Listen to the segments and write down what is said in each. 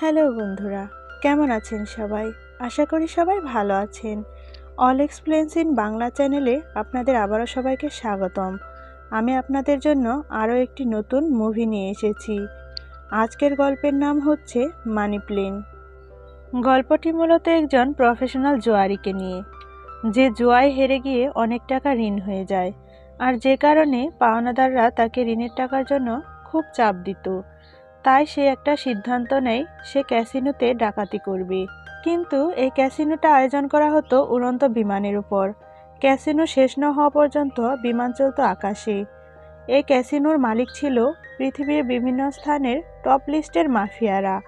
Hello বন্ধুরা, কেমন আছেন সবাই? আশা করি সবাই ভালো আছেন। অল এক্সপ্লেন্স ইন বাংলা চ্যানেলে আপনাদের আবারও সবাইকে স্বাগতম। আমি আপনাদের জন্য আরও একটি নতুন মুভি নিয়ে এসেছি। আজকের গল্পের নাম হচ্ছে মানি প্লেন। গল্পটি মূলত একজন প্রফেশনাল জোয়ারিকে নিয়ে। যে জোয়ায় হেরে গিয়ে অনেক টাকা ঋণ হয়ে যায়, আর যে কারণে পাওনাদাররা তাকে ঋণের টাকার জন্য খুব চাপ দিত। তাই সে একটা সিদ্ধান্ত নেয় সে ক্যাসিনোতে ডাকাতি করবে। কিন্তু এই ক্যাসিনোটা আয়োজন করা হতো উড়ন্ত বিমানের উপর। ক্যাসিনো শেষ না হওয়া পর্যন্ত বিমান চলত আকাশে। এই ক্যাসিনোর মালিক ছিল পৃথিবীর বিভিন্ন স্থানের টপ লিস্টের মাফিয়ারা,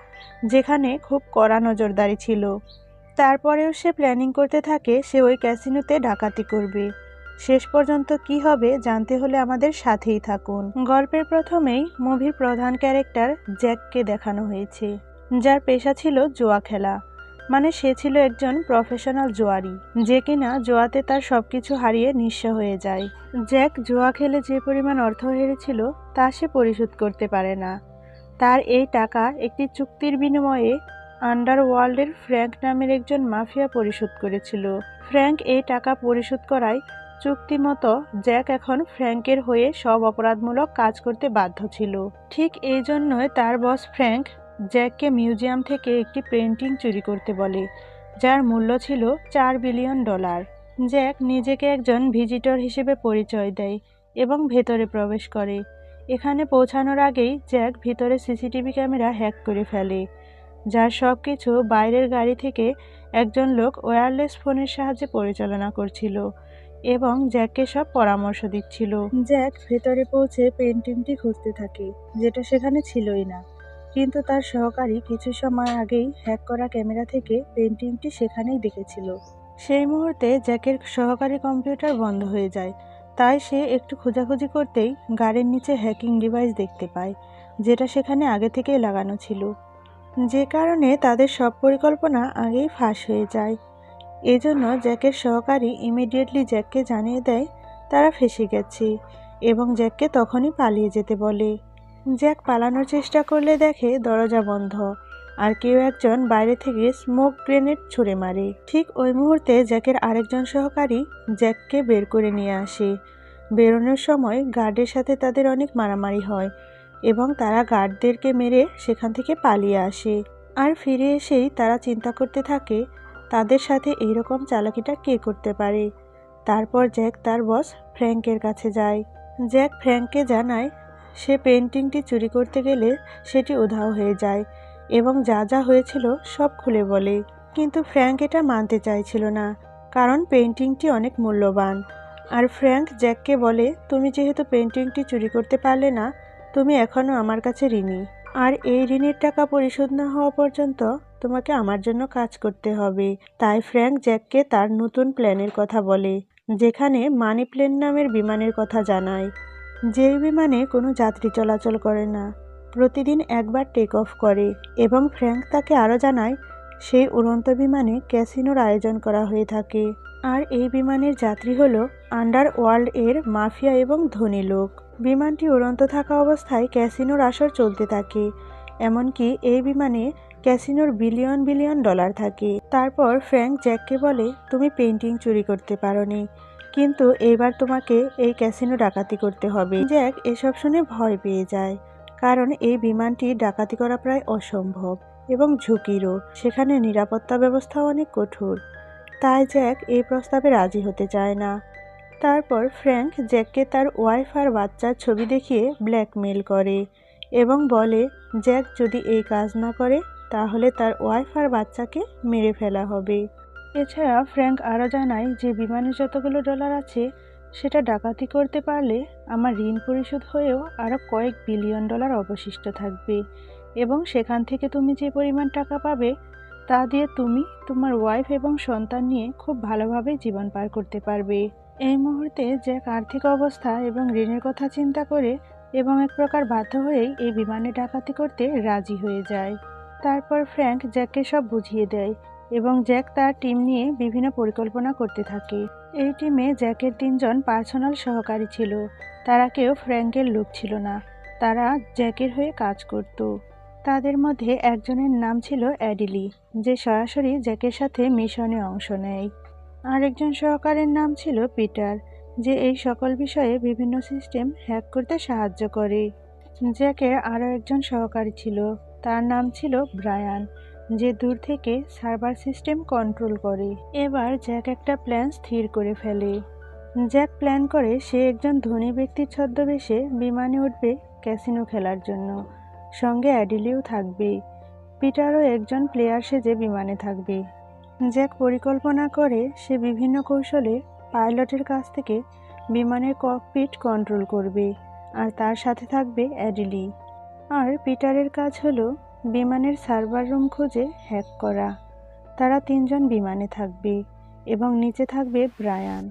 যেখানে খুব কড়া নজরদারি ছিল। তারপরেও সে প্ল্যানিং করতে থাকে, সে ওই ক্যাসিনোতে ডাকাতি করবে। শেষ পর্যন্ত কি হবে জানতে হলে আমাদের সাথেই থাকুন। গল্পের প্রথমেই মুভির প্রধান ক্যারেক্টার জ্যাককে দেখানো হয়েছে, যার পেশা ছিল জোয়া খেলা। মানে সে ছিল একজন প্রফেশনাল জোয়ারি, যে কিনা জোয়াতে তার সবকিছু হারিয়ে নিঃস্ব হয়ে যায়। জ্যাক জোয়া খেলে যে পরিমাণ অর্থ হেরেছিল, তা সে পরিশোধ করতে পারে না। তার এই টাকা একটি চুক্তির বিনিময়ে আন্ডারওয়ার্ল্ডের ফ্র্যাঙ্ক নামের একজন মাফিয়া পরিশোধ করেছিল। ফ্র্যাঙ্ক এই টাকা পরিশোধ করায় চুক্তিমতো জ্যাক এখন ফ্র্যাঙ্কের হয়ে সব অপরাধমূলক কাজ করতে বাধ্য ছিল। ঠিক এই জন্যই তার বস ফ্র্যাঙ্ক জ্যাককে মিউজিয়াম থেকে একটি পেন্টিং চুরি করতে বলে, যার মূল্য ছিল চার বিলিয়ন ডলার। জ্যাক নিজেকে একজন ভিজিটর হিসেবে পরিচয় দেয় এবং ভেতরে প্রবেশ করে। এখানে পৌঁছানোর আগেই জ্যাক ভিতরে সিসিটিভি ক্যামেরা হ্যাক করে ফেলে, যার সব কিছু বাইরের গাড়ি থেকে একজন লোক ওয়্যারলেস ফোনের সাহায্যে পরিচালনা করছিল। এবং জ্যাককে সব পরামর্শ দিচ্ছিল। জ্যাক ভেতরে পৌঁছে পেন্টিংটি খুঁজতে থাকে, যেটা সেখানে ছিলই না। কিন্তু তার সহকারী কিছু সময় আগেই হ্যাক করা ক্যামেরা থেকে পেন্টিংটি সেখানেই দেখেছিল। সেই মুহূর্তে জ্যাকের সহকারী কম্পিউটার বন্ধ হয়ে যায়, তাই সে একটু খোঁজাখুঁজি করতেই গাড়ির নিচে হ্যাকিং ডিভাইস দেখতে পায়, যেটা সেখানে আগে থেকেই লাগানো ছিল। যে কারণে তাদের সব পরিকল্পনা আগেই ফাঁস হয়ে যায়। এজন্য জ্যাকের সহকারী ইমিডিয়েটলি জ্যাককে জানিয়ে দেয়, তারা ফেসে গেছে। এবং জ্যাককে তখনই পালিয়ে যেতে বলে। জ্যাক পালানোর চেষ্টা করলে দেখে দরজা বন্ধ, আর কেউ একজন বাইরে থেকে স্মোক গ্রেনেড ছুঁড়ে মারে। ঠিক ওই মুহূর্তে জ্যাকের আরেকজন সহকারী জ্যাককে বের করে নিয়ে আসে। বেরোনোর সময় গার্ডের সাথে তাদের অনেক মারামারি হয় এবং তারা গার্ডদেরকে মেরে সেখান থেকে পালিয়ে আসে। আর ফিরে এসেই তারা চিন্তা করতে থাকে তাদের সাথে এইরকম চালাকিটা কে করতে পারে? তারপর জ্যাক তার বস ফ্র্যাঙ্কের কাছে যায়। জ্যাক ফ্র্যাঙ্ককে জানায়, সে পেন্টিংটি চুরি করতে গেলে সেটি উধাও হয়ে যায় এবং যা যা হয়েছিল সব খুলে বলে। কিন্তু ফ্র্যাঙ্ক এটা মানতে চাইছিল না, কারণ পেন্টিংটি অনেক মূল্যবান। আর ফ্র্যাঙ্ক জ্যাককে বলে, তুমি যেহেতু পেন্টিংটি চুরি করতে পারলে না, তুমি এখনও আমার কাছে ঋণী। আর এই ঋণের টাকা পরিশোধ না হওয়া পর্যন্ত তোমাকে আমার জন্য কাজ করতে হবে। তাই ফ্র্যাঙ্ক জ্যাককে তার নতুন প্ল্যানের কথা বলে, যেখানে মানি প্লেন নামের বিমানের কথা জানায়। যেই বিমানে কোনো যাত্রী চলাচল করে না, প্রতিদিন একবার টেক অফ করে এবং ফ্র্যাঙ্ক তাকে আরও জানায়, সেই উড়ন্ত বিমানে ক্যাসিনোর আয়োজন করা হয়ে থাকে। আর এই বিমানের যাত্রী হলো আন্ডার ওয়ার্ল্ড এর মাফিয়া এবং ধনী লোক। বিমানটি উড়ন্ত থাকা অবস্থায় ক্যাসিনোর আসর চলতে থাকে, এমনকি এই বিমানে ক্যাসিনোর বিলিয়ন বিলিয়ন ডলার থাকে। তারপর ফ্র্যাঙ্ক জ্যাককে বলে, তুমি পেন্টিং চুরি করতে পারোনি। কিন্তু এইবার তোমাকে এই ক্যাসিনো ডাকাতি করতে হবে। জ্যাক এসব শুনে ভয় পেয়ে যায়, কারণ এই বিমানটি ডাকাতি করা প্রায় অসম্ভব এবং ঝুঁকিরও। সেখানে নিরাপত্তা ব্যবস্থা অনেক কঠোর। তাই জ্যাক এই প্রস্তাবে রাজি হতে চায় না। তারপর ফ্র্যাঙ্ক জ্যাককে তার ওয়াইফ আর বাচ্চার ছবি দেখিয়ে ব্ল্যাকমেল করে এবং বলে, জ্যাক যদি এই কাজ না করে তাহলে তার ওয়াইফ আর বাচ্চাকে মেরে ফেলা হবে। এছাড়া ফ্র্যাঙ্ক আরও জানায় যে বিমানে যতগুলো ডলার আছে, সেটা ডাকাতি করতে পারলে আমার ঋণ পরিশোধ হয়েও আরও কয়েক বিলিয়ন ডলার অবশিষ্ট থাকবে। এবং সেখান থেকে তুমি যে পরিমাণ টাকা পাবে, তা দিয়ে তুমি তোমার ওয়াইফ এবং সন্তান নিয়ে খুব ভালোভাবে জীবন পার করতে পারবে। এই মুহূর্তে জ্যাক আর্থিক অবস্থা এবং ঋণের কথা চিন্তা করে এবং এক প্রকার বাধ্য হয়েই এই বিমানে ডাকাতি করতে রাজি হয়ে যায়। তারপর ফ্র্যাঙ্ক জ্যাককে সব বুঝিয়ে দেয় এবং জ্যাক তার টিম নিয়ে বিভিন্ন পরিকল্পনা করতে থাকে। এই টিমে জ্যাকের তিনজন পার্সোনাল সহকারী ছিল। তারা কেউ ফ্র্যাঙ্কের লোক ছিল না। তারা জ্যাকের হয়ে কাজ করত। তাদের মধ্যে একজনের নাম ছিল অ্যাডিলি, যে সরাসরি জ্যাকের সাথে মিশনে অংশ নেয়। আরেকজন সহকারের নাম ছিল পিটার, যে এই সকল বিষয়ে বিভিন্ন সিস্টেম হ্যাক করতে সাহায্য করে। জ্যাকের আরও একজন সহকারী ছিল। তার নাম ছিল ব্রায়ান, যে দূর থেকে সার্ভার সিস্টেম কন্ট্রোল করে। এবার জ্যাক একটা প্ল্যান স্থির করে ফেলে। জ্যাক প্ল্যান করে সে একজন ধনী ব্যক্তির ছদ্মবেশে বিমানে উঠবে ক্যাসিনো খেলার জন্য। সঙ্গে অ্যাডিলিও থাকবে। পিটারও একজন প্লেয়ার সেজে বিমানে থাকবে। জ্যাক পরিকল্পনা করে সে বিভিন্ন কৌশলে পাইলটের কাছ থেকে বিমানের ককপিট কন্ট্রোল করবে, আর তার সাথে থাকবে অ্যাডিলি। আর পিটারের কাজ হলো বিমানের সার্ভার রুম খুঁজে হ্যাক করা। তারা তিনজন বিমানে থাকবে এবং নিচে থাকবে ব্রায়ান,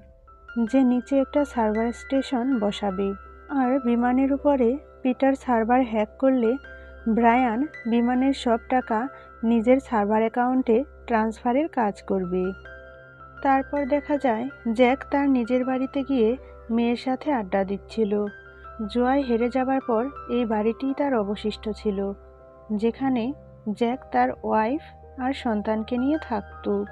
যে নিচে একটা সার্ভার স্টেশন বসাবে। আর বিমানের উপরে পিটার সার্ভার হ্যাক করলে ব্রায়ান বিমানের সব টাকা নিজের সার্ভার অ্যাকাউন্টে ট্রান্সফারের কাজ করবে। তারপর দেখা যায় জ্যাক তার নিজের বাড়িতে গিয়ে মেয়ের সাথে আড্ডা দিচ্ছিল। জোয়ায় হেরে যাবার পর এই বাড়িটিই তার অবশিষ্ট ছিল, যেখানে জ্যাক তার ওয়াইফ আর সন্তানকে নিয়ে থাকত।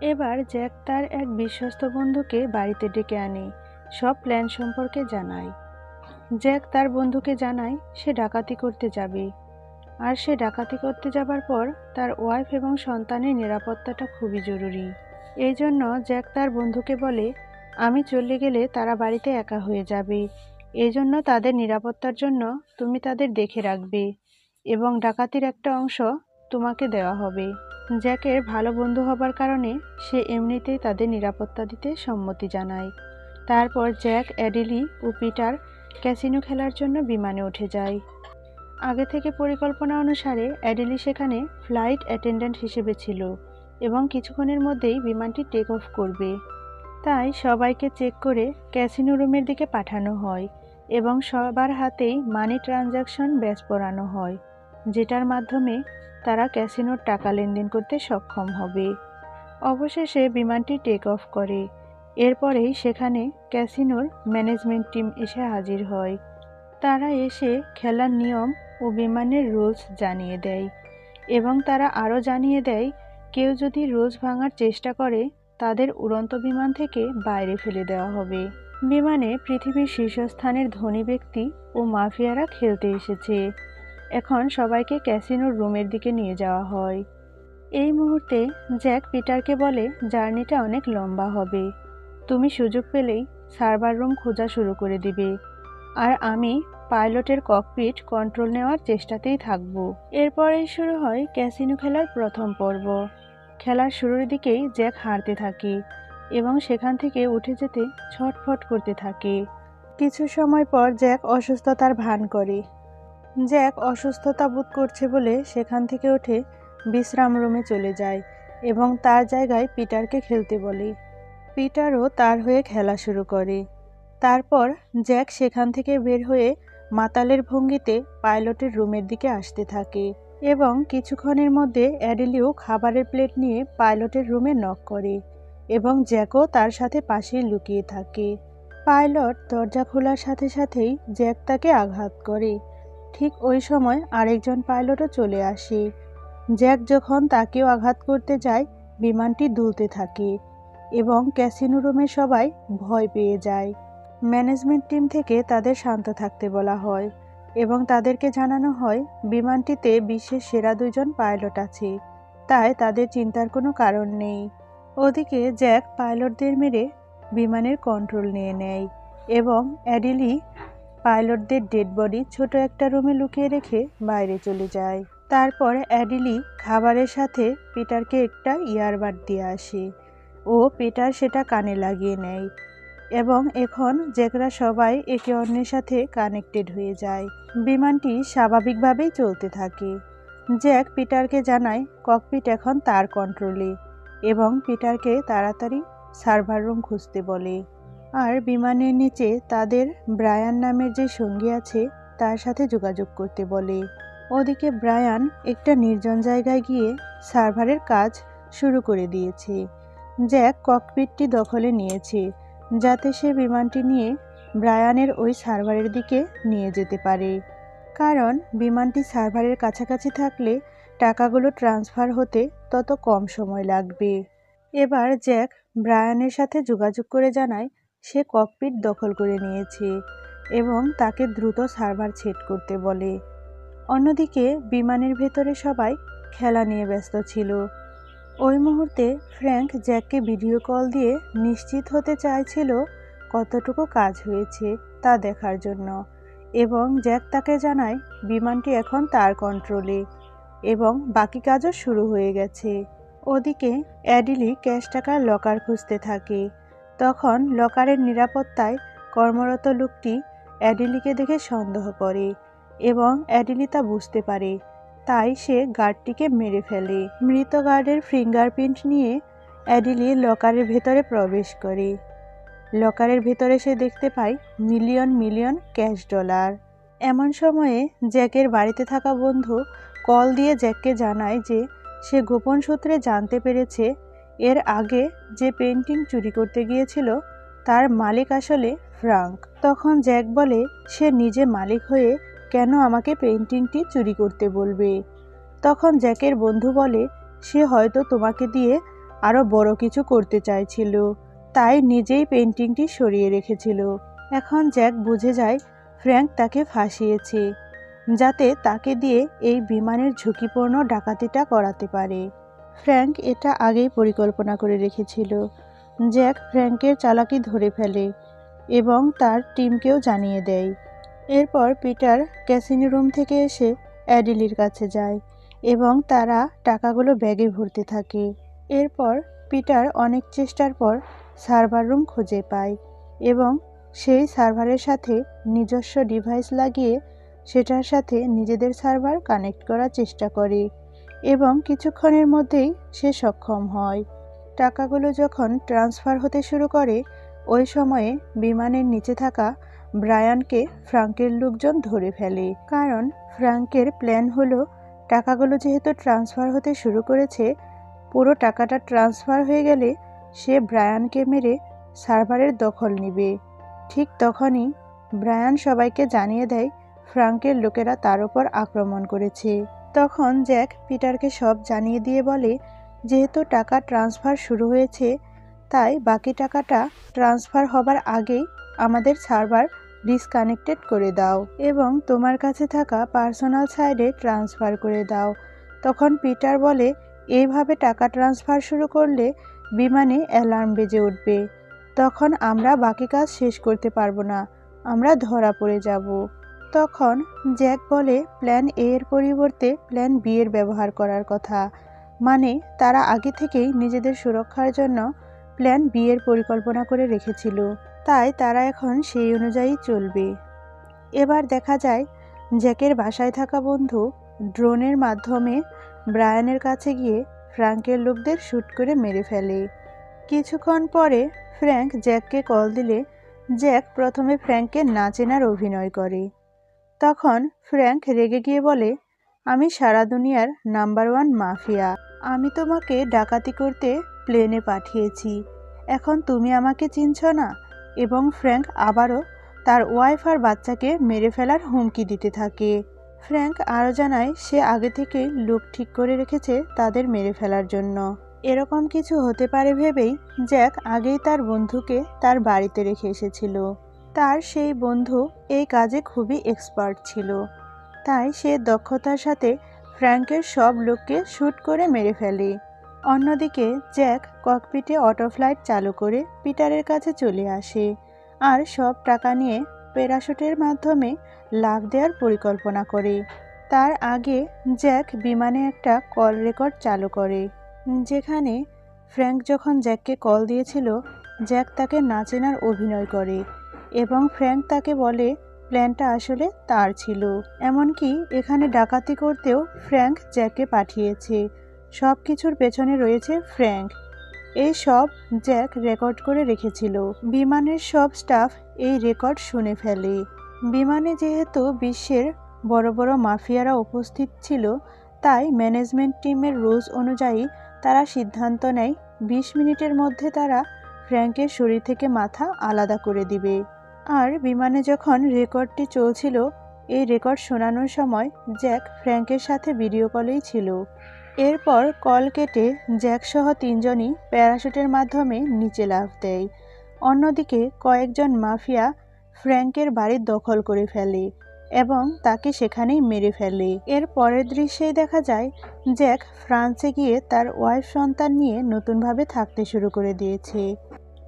এবার জ্যাক তার এক বিশ্বস্ত বন্ধুকে বাড়িতে ডেকে আনে, সব প্ল্যান সম্পর্কে জানায়। জ্যাক তার বন্ধুকে জানায়, সে ডাকাতি করতে যাবে। আর সে ডাকাতি করতে যাবার পর তার ওয়াইফ এবং সন্তানের নিরাপত্তাটা খুবই জরুরি। এই জন্য জ্যাক তার বন্ধুকে বলে, আমি চলে গেলে তারা বাড়িতে একা হয়ে যাবে। এই জন্য তাদের নিরাপত্তার জন্য তুমি তাদের দেখে রাখবে এবং ডাকাতির একটা অংশ তোমাকে দেওয়া হবে। জ্যাকের ভালো বন্ধু হবার কারণে সে এমনিতেই তাদের নিরাপত্তা দিতে সম্মতি জানায়। তারপর জ্যাক, অ্যাডিলি ও পিটার ক্যাসিনো খেলার জন্য বিমানে উঠে যায়। আগে থেকে পরিকল্পনা অনুসারে অ্যাডিলি সেখানে ফ্লাইট অ্যাটেন্ডেন্ট হিসেবে ছিল এবং কিছুক্ষণের মধ্যেই বিমানটি টেক অফ করবে। তাই সবাইকে চেক করে ক্যাসিনো রুমের দিকে পাঠানো হয়। এবং সবার হাতেই মানি ট্রানজাকশন ব্যাস পড়ানো হয়, যেটার মাধ্যমে তারা ক্যাসিনোর টাকা লেনদেন করতে সক্ষম হবে। অবশেষে বিমানটি টেক অফ করে। এরপরেই সেখানে ক্যাসিনোর ম্যানেজমেন্ট টিম এসে হাজির হয়। তারা এসে খেলার নিয়ম ও বিমানের রুলস জানিয়ে দেয় এবং তারা আরও জানিয়ে দেয়, কেউ যদি রুলস ভাঙার চেষ্টা করে, তাদের উড়ন্ত বিমান থেকে বাইরে ফেলে দেওয়া হবে। বিমানে পৃথিবীর শীর্ষস্থানের ধনী ব্যক্তি ও মাফিয়ারা খেলতে এসেছে। এখন সবাইকে ক্যাসিনোর রুমের দিকে নিয়ে যাওয়া হয়। এই মুহূর্তে জ্যাক পিটারকে বলে, জার্নিটা অনেক লম্বা হবে। তুমি সুযোগ পেলেই সার্ভার রুম খোঁজা শুরু করে দিবে। আর আমি পাইলটের ককপিট কন্ট্রোল নেওয়ার চেষ্টাতেই থাকব। এরপরেই শুরু হয় ক্যাসিনো খেলার প্রথম পর্ব। খেলার শুরুর দিকেই জ্যাক হারতে থাকে। এবং সেখান থেকে উঠে যেতে ছটফট করতে থাকে। কিছু সময় পর জ্যাক অসুস্থতার ভান করে। জ্যাক অসুস্থতা বোধ করছে বলে সেখান থেকে উঠে বিশ্রাম রুমে চলে যায় এবং তার জায়গায় পিটারকে খেলতে বলে। পিটারও তার হয়ে খেলা শুরু করে। তারপর জ্যাক সেখান থেকে বের হয়ে মাতালের ভঙ্গিতে পাইলটের রুমের দিকে আসতে থাকে এবং কিছুক্ষণের মধ্যে অ্যাডেলিও খাবারের প্লেট নিয়ে পাইলটের রুমে নক করে। এবং জ্যাকও তার সাথে পাশে লুকিয়ে থাকে। পাইলট দরজা খোলার সাথে সাথেই জ্যাক তাকে আঘাত করে। ঠিক ওই সময় আরেকজন পাইলটও চলে আসে। জ্যাক যখন তাকেও আঘাত করতে যায়, বিমানটি দুলতে থাকে এবং ক্যাসিনো রুমে সবাই ভয় পেয়ে যায়। ম্যানেজমেন্ট টিম থেকে তাদের শান্ত থাকতে বলা হয় এবং তাদেরকে জানানো হয়, বিমানটিতে বিশ্বের সেরা দুজন পাইলট আছে। তাই তাদের চিন্তার কোনো কারণ নেই। ওদিকে জ্যাক পাইলটদের মেরে বিমানের কন্ট্রোল নিয়ে নেয় এবং অ্যাডিলি পাইলটদের ডেড বডি ছোট একটা রুমে লুকিয়ে রেখে বাইরে চলে যায়। তারপর অ্যাডিলি খাবারের সাথে পিটারকে একটা ইয়ারবাড দিয়ে আসে। ও পিটার সেটা কানে লাগিয়ে নেয় এবং এখন জেকরা সবাই একে অন্যের সাথে কানেক্টেড হয়ে যায়। বিমানটি স্বাভাবিকভাবেই চলতে থাকে। জ্যাক পিটারকে জানায়, ককপিট এখন তার কন্ট্রোলে। এবং পিটারকে তাড়াতাড়ি সার্ভার রুম খুঁজতে বলে। আর বিমানের নিচে তাদের ব্রায়ান নামের যে সঙ্গী আছে, তার সাথে যোগাযোগ করতে বলে। ওদিকে ব্রায়ান একটা নির্জন জায়গায় গিয়ে সার্ভারের কাজ শুরু করে দিয়েছে। জ্যাক ককপিটটি দখলে নিয়েছে, যাতে সে বিমানটি নিয়ে ব্রায়ানের ওই সার্ভারের দিকে নিয়ে যেতে পারে। কারণ বিমানটি সার্ভারের কাছাকাছি থাকলে টাকাগুলো ট্রান্সফার হতে তত কম সময় লাগবে। এবার জ্যাক ব্রায়ানের সাথে যোগাযোগ করে জানায়, সে ককপিট দখল করে নিয়েছে এবং তাকে দ্রুত সার্ভার সেট করতে বলে। অন্যদিকে বিমানের ভেতরে সবাই খেলা নিয়ে ব্যস্ত ছিল। ওই মুহূর্তে ফ্র্যাঙ্ক জ্যাককে ভিডিও কল দিয়ে নিশ্চিত হতে চাইছিল কতটুকু কাজ হয়েছে তা দেখার জন্য এবং জ্যাক তাকে জানায়, বিমানটি এখন তার কন্ট্রোলে। এবং বাকি কাজও শুরু হয়ে গেছে। ওদিকে অ্যাডিলি ক্যাশ টাকার লকার খুঁজতে থাকে। তখন লকারের নিরাপত্তায় কর্মরত লোকটি অ্যাডিলিকে দেখে সন্দেহ করে এবং অ্যাডিলি তা বুঝতে পারে। তাই সে গার্ডটিকে মেরে ফেলে। মৃত গার্ডের ফিঙ্গারপ্রিন্ট নিয়ে অ্যাডিলি লকারের ভেতরে প্রবেশ করে। লকারের ভেতরে সে দেখতে পায় মিলিয়ন মিলিয়ন ক্যাশ ডলার। এমন সময়ে জ্যাকের বাড়িতে থাকা বন্ধু কল দিয়ে জ্যাককে জানায় যে সে গোপন সূত্রে জানতে পেরেছে এর আগে যে পেন্টিং চুরি করতে গিয়েছিল, তার মালিক আসলে ফ্রাঙ্ক। তখন জ্যাক বলে, সে নিজে মালিক হয়ে কেন আমাকে পেন্টিংটি চুরি করতে বলবে? তখন জ্যাকের বন্ধু বলে, সে হয়তো তোমাকে দিয়ে আরও বড় কিছু করতে চাইছিল, তাই নিজেই পেন্টিংটি সরিয়ে রেখেছিল। এখন জ্যাক বুঝে যায় ফ্র্যাঙ্ক তাকে ফাঁসিয়েছে, যাতে তাকে দিয়ে এই বিমানের ঝুঁকিপূর্ণ ডাকাতিটা করাতে পারে। ফ্র্যাঙ্ক এটা আগেই পরিকল্পনা করে রেখেছিল। জ্যাক ফ্র্যাঙ্কের চালাকি ধরে ফেলে এবং তার টিমকেও জানিয়ে দেয়। এরপর পিটার ক্যাসিনো রুম থেকে এসে অ্যাডিলির কাছে যায় এবং তারা টাকাগুলো ব্যাগে ভরতে থাকে। এরপর পিটার অনেক চেষ্টার পর সার্ভার রুম খুঁজে পায় এবং সেই সার্ভারের সাথে নিজস্ব ডিভাইস লাগিয়ে সেটার সাথে নিজেদের সার্ভার কানেক্ট করার চেষ্টা করে এবং কিছুক্ষণের মধ্যেই সে সক্ষম হয়। টাকাগুলো যখন ট্রান্সফার হতে শুরু করে, ওই সময়ে বিমানের নিচে থাকা ব্রায়ানকে ফ্রাঙ্কের লোকজন ধরে ফেলে। কারণ ফ্রাঙ্কের প্ল্যান হলো, টাকাগুলো যেহেতু ট্রান্সফার হতে শুরু করেছে, পুরো টাকাটা ট্রান্সফার হয়ে গেলে সে ব্রায়ানকে মেরে সার্ভারের দখল নেবে। ঠিক তখনই ব্রায়ান সবাইকে জানিয়ে দেয়, ফ্রাঙ্কের লোকেরা তার উপর আক্রমণ করেছে। তখন জ্যাক পিটারকে সব জানিয়ে দিয়ে বলে, যেহেতু টাকা ট্রান্সফার শুরু হয়েছে, তাই বাকি টাকাটা ট্রান্সফার হবার আগেই আমাদের সার্ভার ডিসকানেক্টেড করে দাও এবং তোমার কাছে থাকা পার্সোনাল সাইডে ট্রান্সফার করে দাও। তখন পিটার বলে, এইভাবে টাকা ট্রান্সফার শুরু করলে বিমানে অ্যালার্ম বেজে উঠবে। তখন আমরা বাকি কাজ শেষ করতে পারব না। আমরা ধরা পড়ে যাব। তখন জ্যাক বলে, প্ল্যান এ এর পরিবর্তে প্ল্যান বি এর ব্যবহার করার কথা। মানে তারা আগে থেকেই নিজেদের সুরক্ষার জন্য প্ল্যান বি এর পরিকল্পনা করে রেখেছিল। তাই তারা এখন সেই অনুযায়ী চলবে। এবার দেখা যায়, জ্যাকের বাসায় থাকা বন্ধু ড্রোনের মাধ্যমে ব্রায়ানের কাছে গিয়ে ফ্রাঙ্কের লোকদের শ্যুট করে মেরে ফেলে। কিছুক্ষণ পরে ফ্র্যাঙ্ক জ্যাককে কল দিলে জ্যাক প্রথমে ফ্র্যাঙ্ককে না চেনার অভিনয় করে। তখন ফ্র্যাঙ্ক রেগে গিয়ে বলে, আমি সারা দুনিয়ার নাম্বার ওয়ান মাফিয়া। আমি তোমাকে ডাকাতি করতে প্লেনে পাঠিয়েছি। এখন তুমি আমাকে চিনছ না? এবং ফ্র্যাঙ্ক আবারও তার ওয়াইফ আর বাচ্চাকে মেরে ফেলার হুমকি দিতে থাকে। ফ্র্যাঙ্ক আরও জানায়, সে আগে থেকেই লোক ঠিক করে রেখেছে তাদের মেরে ফেলার জন্য। এরকম কিছু হতে পারে ভেবেই জ্যাক আগেই তার বন্ধুকে তার বাড়িতে রেখে এসেছিল। তার সেই বন্ধু এই কাজে খুবই এক্সপার্ট ছিল। তাই সে দক্ষতার সাথে ফ্র্যাঙ্কের সব লোককে শ্যুট করে মেরে ফেলে। অন্যদিকে জ্যাক ককপিটে অটো ফ্লাইট চালু করে পিটারের কাছে চলে আসে আর সব টাকা নিয়ে প্যারাশুটের মাধ্যমে লাভ দেওয়ার পরিকল্পনা করে। তার আগে জ্যাক বিমানে একটা কল রেকর্ড চালু করে। যেখানে ফ্র্যাঙ্ক যখন জ্যাককে কল দিয়েছিল, জ্যাক তাকে না চেনার অভিনয় করে এবং ফ্র্যাঙ্ক তাকে বলে, প্ল্যানটা আসলে তার ছিল। এমনকি এখানে ডাকাতি করতেও ফ্র্যাঙ্ক জ্যাককে পাঠিয়েছে। সব কিছুর পেছনে রয়েছে ফ্র্যাঙ্ক। এই সব জ্যাক রেকর্ড করে রেখেছিল। বিমানের সব স্টাফ এই রেকর্ড শুনে ফেলে। বিমানে যেহেতু বিশ্বের বড় বড় মাফিয়ারা উপস্থিত ছিল, তাই ম্যানেজমেন্ট টিমের রুলস অনুযায়ী তারা সিদ্ধান্ত নেয়, বিশ মিনিটের মধ্যে তারা ফ্র্যাঙ্কের শরীর থেকে মাথা আলাদা করে দিবে। আর বিমানে যখন রেকর্ডটি চলছিল, এই রেকর্ড শোনানোর সময় জ্যাক ফ্র্যাঙ্কের সাথে ভিডিও কলেই ছিল। এরপর কল কেটে জ্যাক সহ তিনজনই প্যারাশুটের মাধ্যমে নিচে লাফ দেয়। অন্যদিকে কয়েকজন মাফিয়া ফ্র্যাঙ্কের বাড়ির দখল করে ফেলে। এবং তাকে সেখানেই মেরে ফেলে। এর পরের দৃশ্যেই দেখা যায়, জ্যাক ফ্রান্সে গিয়ে তার ওয়াইফ সন্তান নিয়ে নতুনভাবে থাকতে শুরু করে দিয়েছে।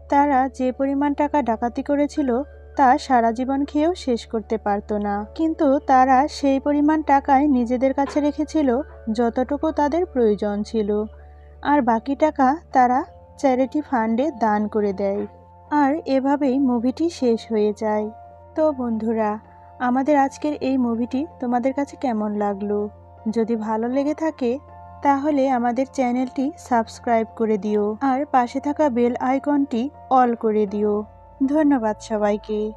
তারা যে পরিমাণ টাকা ডাকাতি করেছিল, তা সারা জীবন খেয়েও শেষ করতে পারতো না। কিন্তু তারা সেই পরিমাণ টাকায় নিজেদের কাছে রেখেছিল, যতটুকু তাদের প্রয়োজন ছিল। আর বাকি টাকা তারা চ্যারিটি ফান্ডে দান করে দেয়। আর এভাবেই মুভিটি শেষ হয়ে যায়। তো বন্ধুরা আমাদের আজকের এই মুভিটি তোমাদের কাছে কেমন লাগল? যদি ভালো লেগে থাকে, তাহলে আমাদের চ্যানেলটি সাবস্ক্রাইব করে দিও। আর পাশে থাকা বেল আইকনটি অল করে দিও। ধন্যবাদ সবাইকে।